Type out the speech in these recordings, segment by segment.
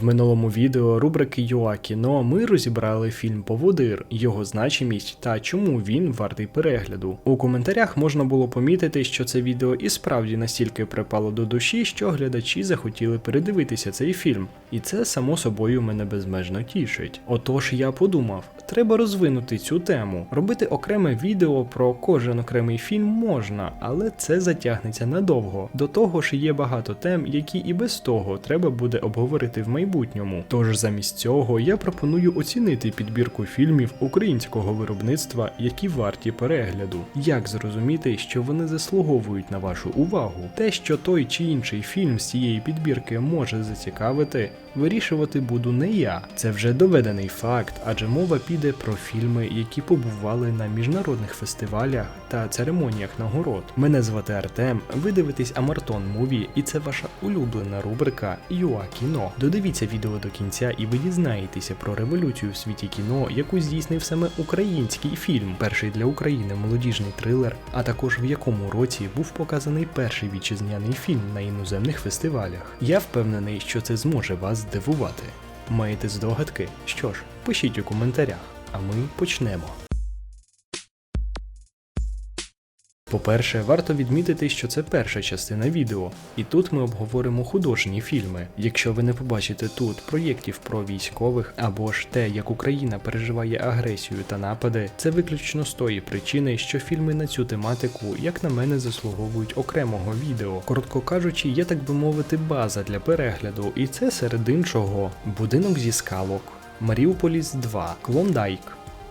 В минулому відео рубрики ЮА кіно ми розібрали фільм Поводир, його значимість та чому він вартий перегляду. У коментарях можна було помітити, що це відео і справді настільки припало до душі, що глядачі захотіли передивитися цей фільм, і це само собою мене безмежно тішить. Отож я подумав, треба розвинути цю тему. Робити окреме відео про кожен окремий фільм можна, але це затягнеться надовго. До того ж є багато тем, які і без того треба буде обговорити в майбутньому. Тож замість цього я пропоную оцінити підбірку фільмів українського виробництва, які варті перегляду. Як зрозуміти, що вони заслуговують на вашу увагу? Те, що той чи інший фільм з цієї підбірки може зацікавити, вирішувати буду не я. Це вже доведений факт, адже мова піде про фільми, які побували на міжнародних фестивалях та церемоніях нагород. Мене звати Артем. Ви дивитесь Амартон Муві, і це ваша улюблена рубрика ЮА кіно. Додивіться відео до кінця, і ви дізнаєтеся про революцію в світі кіно, яку здійснив саме український фільм, перший для України молодіжний трилер, а також в якому році був показаний перший вітчизняний фільм на іноземних фестивалях. Я впевнений, що це зможе вас здивувати. Маєте здогадки? Що ж, пишіть у коментарях, а ми почнемо. По-перше, варто відмітити, що це перша частина відео, і тут ми обговоримо художні фільми. Якщо ви не побачите тут проєктів про військових або ж те, як Україна переживає агресію та напади, це виключно з тої причини, що фільми на цю тематику, як на мене, заслуговують окремого відео. Коротко кажучи, є так би мовити база для перегляду, і це серед іншого будинок зі скалок, Маріуполіс 2, Клондайк,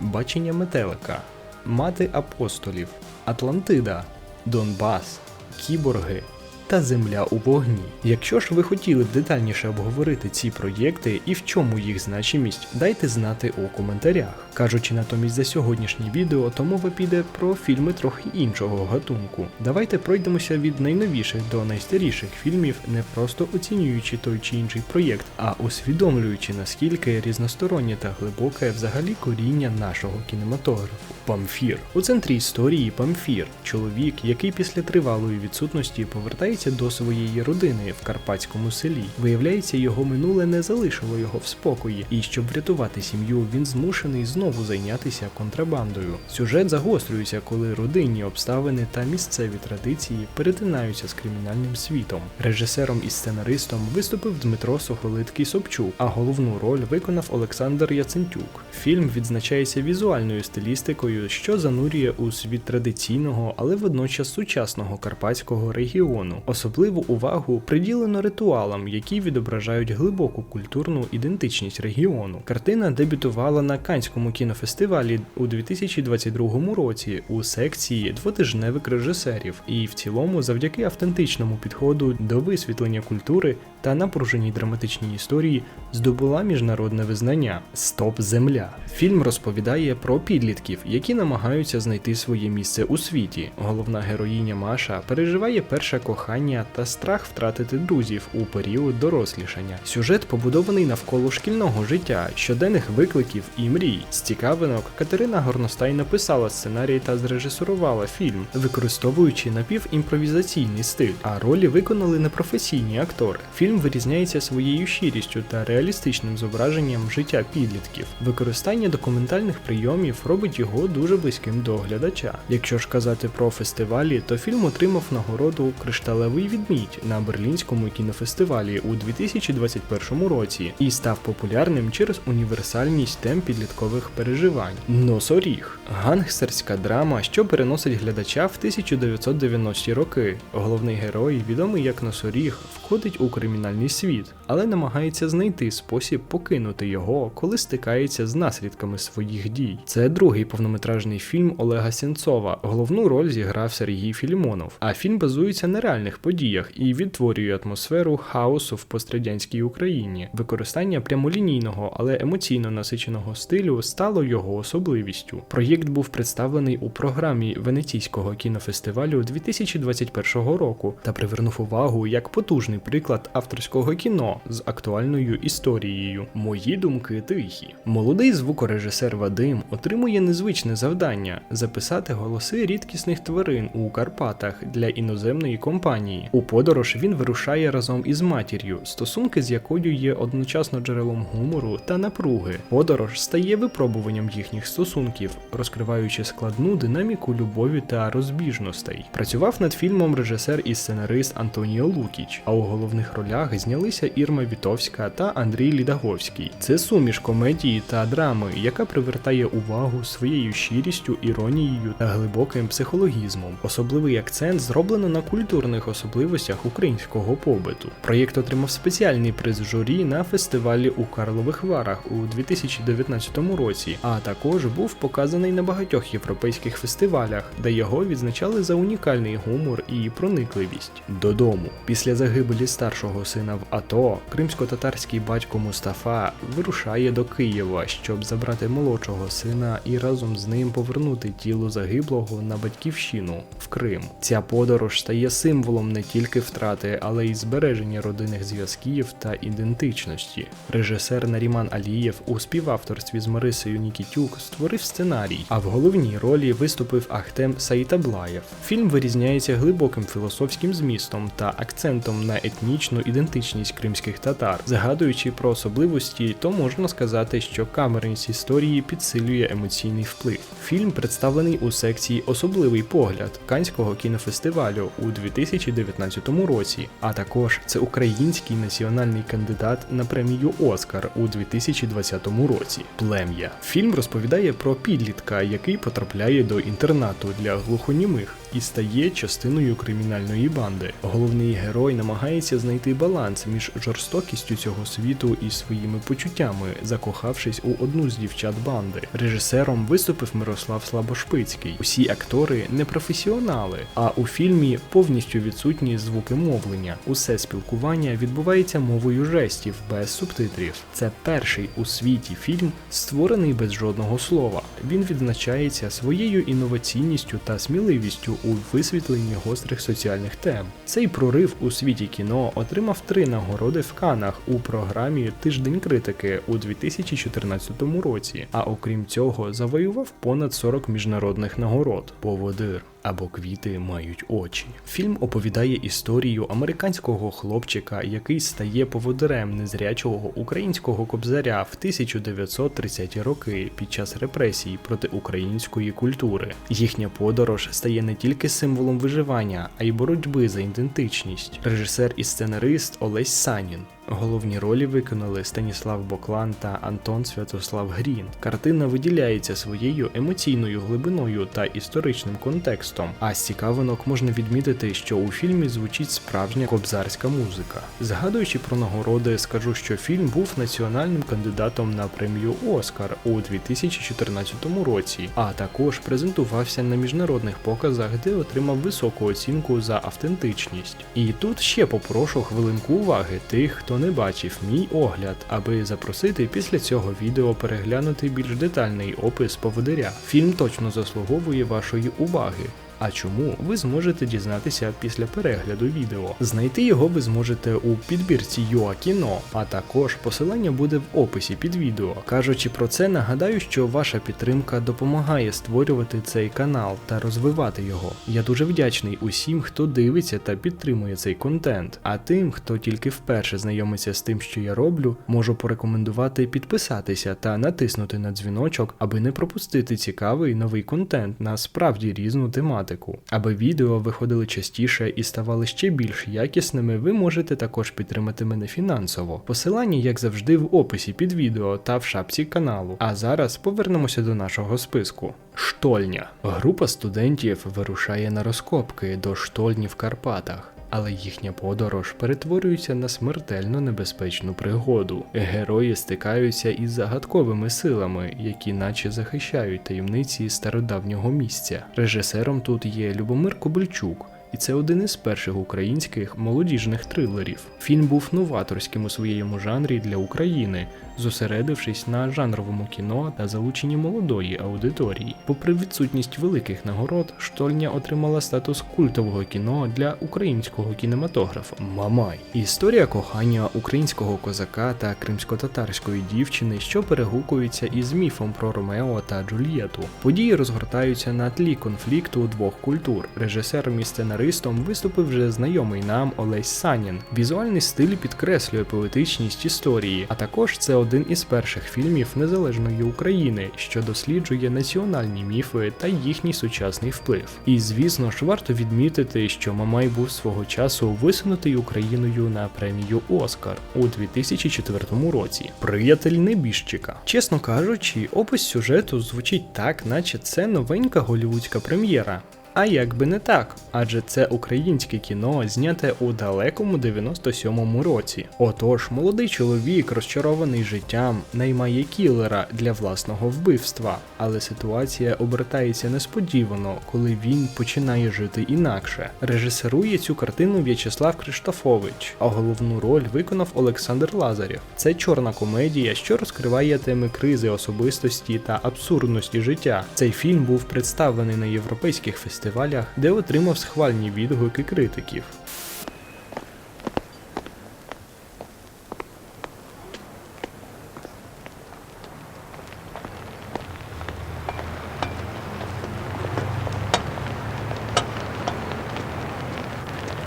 Бачення метелика, Мати апостолів, Атлантида, Донбас, Кіборги та Земля у вогні. Якщо ж ви хотіли б детальніше обговорити ці проєкти і в чому їх значимість, дайте знати у коментарях. Кажучи натомість за сьогоднішнє відео, то мова піде про фільми трохи іншого гатунку. Давайте пройдемося від найновіших до найстаріших фільмів, не просто оцінюючи той чи інший проєкт, а усвідомлюючи наскільки різностороннє та глибоке взагалі коріння нашого кінематографу. Памфір у центрі історії Памфір, чоловік, який після тривалої відсутності повертається до своєї родини в карпатському селі. Виявляється, його минуле не залишило його в спокої, і щоб врятувати сім'ю, він змушений знову зайнятися контрабандою. Сюжет загострюється, коли родинні обставини та місцеві традиції перетинаються з кримінальним світом. Режисером і сценаристом виступив Дмитро Сохолиткий Собчук, а головну роль виконав Олександр Яцентюк. Фільм відзначається візуальною стилістикою, що занурює у світ традиційного, але водночас сучасного карпатського регіону. Особливу увагу приділено ритуалам, які відображають глибоку культурну ідентичність регіону. Картина дебютувала на Канському кінофестивалі у 2022 році у секції двотижневик режисерів, і в цілому, завдяки автентичному підходу до висвітлення культури та напруженій драматичній історії, здобула міжнародне визнання Стоп Земля. Фільм розповідає про підлітків, які намагаються знайти своє місце у світі. Головна героїня Маша переживає перше кохання та страх втратити друзів у період дорослішання. Сюжет побудований навколо шкільного життя, щоденних викликів і мрій. З цікавинок Катерина Горностай написала сценарій та зрежисурувала фільм, використовуючи напівімпровізаційний стиль, а ролі виконали непрофесійні актори. Вирізняється своєю щирістю та реалістичним зображенням життя підлітків. Використання документальних прийомів робить його дуже близьким до глядача. Якщо ж казати про фестивалі, то фільм отримав нагороду Кришталевий відмідь на Берлінському кінофестивалі у 2021 році і став популярним через універсальність тем підліткових переживань. Носоріг гангстерська драма, що переносить глядача в 1990-ті роки. Головний герой, відомий як Носоріг, входить у кримінальний світ, але намагається знайти спосіб покинути його, коли стикається з наслідками своїх дій. Це другий повнометражний фільм Олега Сенцова. Головну роль зіграв Сергій Філімонов. А фільм базується на реальних подіях і відтворює атмосферу хаосу в пострадянській Україні. Використання прямолінійного, але емоційно насиченого стилю стало його особливістю. Проєкт був представлений у програмі Венеційського кінофестивалю 2021 року та привернув увагу як потужний приклад авторського кіно, з актуальною історією. Мої думки тихі. Молодий звукорежисер Вадим отримує незвичне завдання записати голоси рідкісних тварин у Карпатах для іноземної компанії. У подорож він вирушає разом із матір'ю, стосунки з якою є одночасно джерелом гумору та напруги. Подорож стає випробуванням їхніх стосунків, розкриваючи складну динаміку любові та розбіжностей. Працював над фільмом режисер і сценарист Антоніо Лукіч, а у головних ролях знялися Ірма Вітовська та Андрій Лідаговський. Це суміш комедії та драми, яка привертає увагу своєю щирістю, іронією та глибоким психологізмом. Особливий акцент зроблено на культурних особливостях українського побиту. Проєкт отримав спеціальний приз журі на фестивалі у Карлових Варах у 2019 році, а також був показаний на багатьох європейських фестивалях, де його відзначали за унікальний гумор і проникливість. Додому після загибелі старшого сина в АТО кримсько-татарський батько Мустафа вирушає до Києва, щоб забрати молодшого сина і разом з ним повернути тіло загиблого на батьківщину в Крим. Ця подорож стає символом не тільки втрати, але й збереження родинних зв'язків та ідентичності. Режисер Наріман Алієв у співавторстві з Марисею Нікітюк створив сценарій, а в головній ролі виступив Ахтем Саїтаблаєв. Фільм вирізняється глибоким філософським змістом та акцентом на етнічну ідентичність кримських татар. Згадуючи про особливості, то можна сказати, що камерність історії підсилює емоційний вплив. Фільм представлений у секції Особливий погляд Канського кінофестивалю у 2019 році, а також це український національний кандидат на премію Оскар у 2020 році. Плем'я. Фільм розповідає про підлітка, який потрапляє до інтернату для глухонімих і стає частиною кримінальної банди. Головний герой намагається знайти баланс між жорстокістю цього світу і своїми почуттями, закохавшись у одну з дівчат банди. Режисером виступив Мирослав Слабошпицький. Усі актори не професіонали, а у фільмі повністю відсутні звуки мовлення. Усе спілкування відбувається мовою жестів без субтитрів. Це перший у світі фільм, створений без жодного слова. Він відзначається своєю інноваційністю та сміливістю у висвітленні гострих соціальних тем. Цей прорив у світі кіно отримав три нагороди в Канах у програмі Тиждень критики у 2014 році. А окрім цього, завоював понад 40 міжнародних нагород. Поводир або квіти мають очі. Фільм оповідає історію американського хлопчика, який стає поводирем незрячого українського кобзаря в 1930-ті роки під час репресій проти української культури. Їхня подорож стає не тільки символом виживання, а й боротьби за ідентичність. Режисер і сценарист Олесь Санін. Головні ролі виконали Станіслав Боклан та Антон Святослав Грін. Картина виділяється своєю емоційною глибиною та історичним контекстом. А з цікавинок можна відмітити, що у фільмі звучить справжня кобзарська музика. Згадуючи про нагороди, скажу, що фільм був національним кандидатом на премію Оскар у 2014 році, а також презентувався на міжнародних показах, де отримав високу оцінку за автентичність. І тут ще попрошу хвилинку уваги тих, хто не бачив мій огляд, аби запросити після цього відео переглянути більш детальний опис поводиря. Фільм точно заслуговує вашої уваги. А чому ви зможете дізнатися після перегляду відео? Знайти його ви зможете у підбірці Юа Кіно, а також посилання буде в описі під відео. Кажучи про це, нагадаю, що ваша підтримка допомагає створювати цей канал та розвивати його. Я дуже вдячний усім, хто дивиться та підтримує цей контент. А тим, хто тільки вперше знайомиться з тим, що я роблю, можу порекомендувати підписатися та натиснути на дзвіночок, аби не пропустити цікавий новий контент на справді різну тематику. Аби відео виходили частіше і ставали ще більш якісними, ви можете також підтримати мене фінансово. Посилання, як завжди, в описі під відео та в шапці каналу. А зараз повернемося до нашого списку. Штольня. Група студентів вирушає на розкопки до штольні в Карпатах. Але їхня подорож перетворюється на смертельно небезпечну пригоду. Герої стикаються із загадковими силами, які наче захищають таємниці стародавнього місця. Режисером тут є Любомир Кобильчук. І це один із перших українських молодіжних трилерів. Фільм був новаторським у своєму жанрі для України, зосередившись на жанровому кіно та залученні молодої аудиторії. Попри відсутність великих нагород, штольня отримала статус культового кіно для українського кінематографа. Мамай історія кохання українського козака та кримсько-татарської дівчини, що перегукується із міфом про Ромео та Джульєту. Події розгортаються на тлі конфлікту двох культур. Режисером і сценаристом виступив вже знайомий нам Олесь Санін. Візуальний стиль підкреслює поетичність історії, а також це один із перших фільмів незалежної України, що досліджує національні міфи та їхній сучасний вплив. І звісно ж, варто відмітити, що Мамай був свого часу висунутий Україною на премію Оскар у 2004 році. Приятель небіжчика. Чесно кажучи, опис сюжету звучить так, наче це новенька голівудська прем'єра. А як би не так, адже це українське кіно, зняте у далекому 97-му році. Отож, молодий чоловік, розчарований життям, наймає кілера для власного вбивства, але ситуація обертається несподівано, коли він починає жити інакше. Режисерує цю картину В'ячеслав Криштофович, а головну роль виконав Олександр Лазарєв. Це чорна комедія, що розкриває теми кризи особистості та абсурдності життя. Цей фільм був представлений на європейських фестивалях, де отримав схвальні відгуки критиків.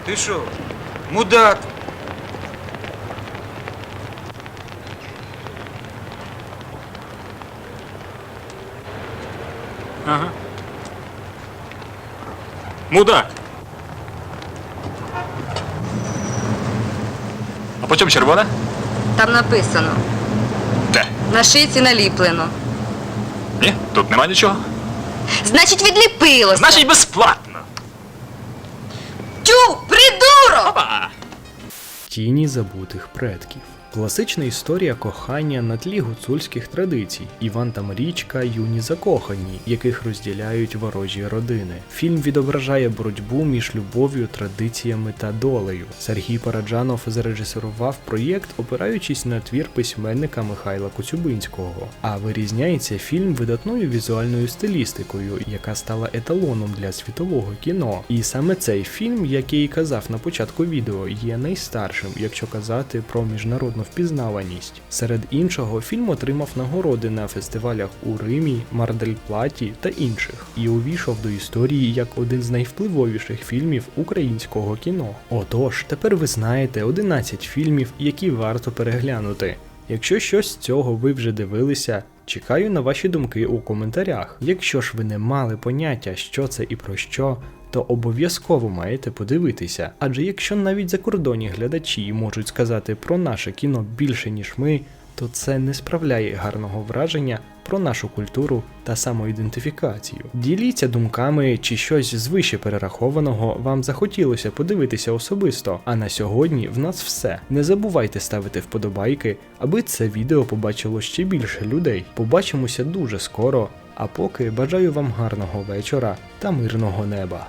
Ти що, мудак? Ага. Мудак. А по чому червона? Там написано. Де? На шиці наліплено. Ні, тут нема нічого. Значить, відліпилося. Значить, безплатно. Тю, придурок! Опа! Тіні забутих предків. Класична історія кохання на тлі гуцульських традицій. Іван та Марічка юні закохані, яких розділяють ворожі родини. Фільм відображає боротьбу між любов'ю, традиціями та долею. Сергій Параджанов зарежисерував проєкт, опираючись на твір письменника Михайла Коцюбинського. А вирізняється фільм видатною візуальною стилістикою, яка стала еталоном для світового кіно. І саме цей фільм, як я і казав на початку відео, є найстаршим, якщо казати про міжнародну впізнаваність. Серед іншого, фільм отримав нагороди на фестивалях у Римі, Мардельплаті та інших, і увійшов до історії як один з найвпливовіших фільмів українського кіно. Отож, тепер ви знаєте 11 фільмів, які варто переглянути. Якщо щось з цього ви вже дивилися, чекаю на ваші думки у коментарях. Якщо ж ви не мали поняття, що це і про що, то обов'язково маєте подивитися. Адже якщо навіть закордонні глядачі можуть сказати про наше кіно більше, ніж ми, то це не справляє гарного враження про нашу культуру та самоідентифікацію. Діліться думками, чи щось з вище перерахованого вам захотілося подивитися особисто. А на сьогодні в нас все. Не забувайте ставити вподобайки, аби це відео побачило ще більше людей. Побачимося дуже скоро. А поки бажаю вам гарного вечора та мирного неба.